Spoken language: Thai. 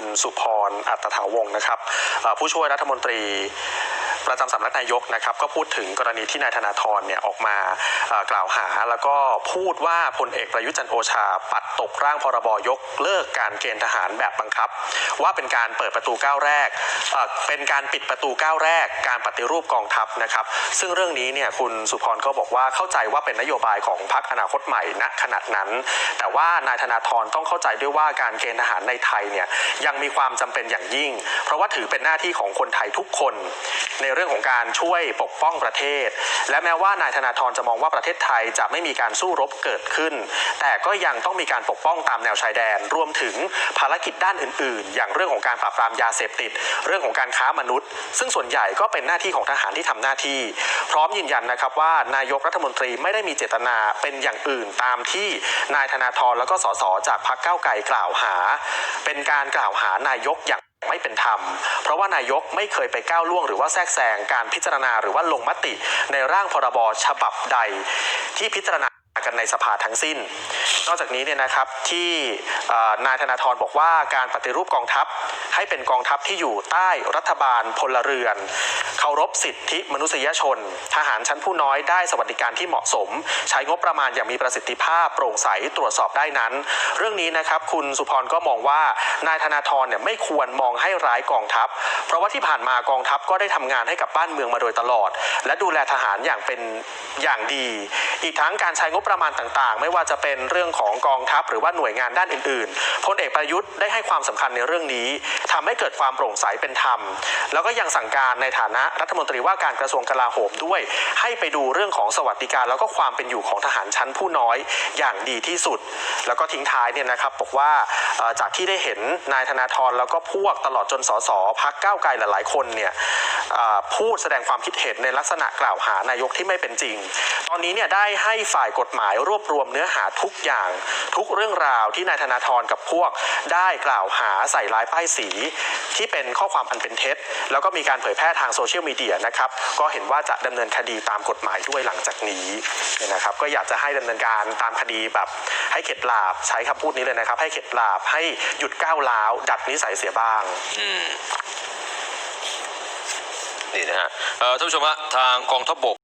คุณสุพรอัตถาวงนะครับผู้ช่วยรัฐมนตรี ประจำสำนักนายกนะครับก็พูดถึงกรณีที่นายธนาธรเนี่ยออกมากล่าวหา แล้วก็พูดว่าพลเอกประยุทธ์จันโอชา ปัดตกร่างพรบยกเลิกการเกณฑ์ทหารแบบบังคับ ว่าเป็นการเปิดประตูก้าวแรก เป็นการปิดประตูก้าวแรก การปฏิรูปกองทัพนะครับ ซึ่งเรื่องนี้เนี่ยคุณสุพรก็บอกว่าเข้าใจว่าเป็นนโยบายของพรรคอนาคตใหม่ณขนาดนั้น แต่ว่านายธนาธรต้องเข้าใจด้วยว่าการเกณฑ์ทหารในไทยเนี่ยยังมีความจำเป็นอย่างยิ่ง เพราะว่าถือเป็นหน้าที่ของคนไทยทุกคน ในเรื่องของการช่วยปกป้องประเทศ และแม้ว่านายธนาธรจะมองว่าประเทศไทยจะไม่มีการสู้รบเกิดขึ้น แต่ก็ยังต้องมีการปกป้องตามแนวชายแดน รวมถึงภารกิจด้านอื่น ๆ อย่างเรื่องของการปราบปรามยาเสพติด เรื่องของการค้ามนุษย์ ซึ่งส่วนใหญ่ก็เป็นหน้าที่ของทหารที่ทำหน้าที่ พร้อมยืนยันนะครับว่านายกรัฐมนตรีไม่ได้มีเจตนาเป็นอย่างอื่นตามที่นายธนาธรแล้วก็สสจากพรรคก้าวไกลกล่าวหา เป็นการกล่าวหานายกอย่าง ไม่เป็นธรรม เพราะว่านายกไม่เคยไปก้าวล่วงหรือว่าแทรกแซงการพิจารณาหรือว่าลงมติในร่างพรบฉบับใดที่พิจารณา กันในสภาทั้งสิ้น นอกจากนี้เนี่ยนะครับที่นายธนาธรบอกว่าการปฏิรูปกองทัพให้เป็นกองทัพที่อยู่ใต้รัฐบาลพลเรือน เคารพสิทธิมนุษยชน ทหารชั้นผู้น้อยได้สวัสดิการที่เหมาะสม ใช้งบประมาณอย่างมีประสิทธิภาพโปร่งใสตรวจสอบได้นั้น เรื่องนี้นะครับคุณสุพรก็มองว่านายธนาธรเนี่ยไม่ควรมองให้ร้ายกองทัพ เพราะว่าที่ผ่านมากองทัพก็ได้ทำงานให้กับบ้านเมืองมาโดยตลอด และดูแลทหารอย่างเป็นอย่างดี อีกทั้งการใช้งบประมาณต่างๆ ไม่ว่าจะเป็นเรื่องของกองทัพหรือว่าหน่วยงานด้านอื่นๆพลเอกประยุทธ์ได้ให้ความสำคัญในเรื่องนี้ทำให้เกิดความโปร่งใสเป็นธรรม แล้วก็ยังสั่งการในฐานะรัฐมนตรีว่าการกระทรวงกลาโหมด้วย ให้ไปดูเรื่องของสวัสดิการ แล้วก็ความเป็นอยู่ของทหารชั้นผู้น้อยอย่างดีที่สุด แล้วก็ทิ้งท้ายเนี่ยนะครับบอกว่าจากที่ได้เห็นนายธนาธรแล้วก็พวกตลอดจนสสพักเก้าวไกลหลาย ๆ คนเนี่ยพูดแสดงความคิดเห็นในลักษณะกล่าวหานายกที่ไม่เป็นจริง ตอนนี้เนี่ยได้ให้ฝ่ายกฎหมายรวบรวมเนื้อหาทุกอย่าง ทุกเรื่องราวที่นายธนาธรกับพวกได้กล่าวหาใส่ร้ายป้ายสี ที่เป็นข้อความอันเป็นเท็จ แล้วก็มีการเผยแพร่ทางโซเชียลมีเดียนะครับก็เห็นว่าจะดำเนินคดีตามกฎหมายด้วยหลังจากนี้นนะครับก็อยากจะให้ดำเนินการตามคดีแบบให้เข็ดหลาบใช้คำพูดนี้เลยนะครับ ให้เข็ดหลาบให้หยุดก้าวร้าวดัดนิสัยเสียบ้าง นี่นะฮะเอ่อท่านผู้ชมฮะทางกองทัพบก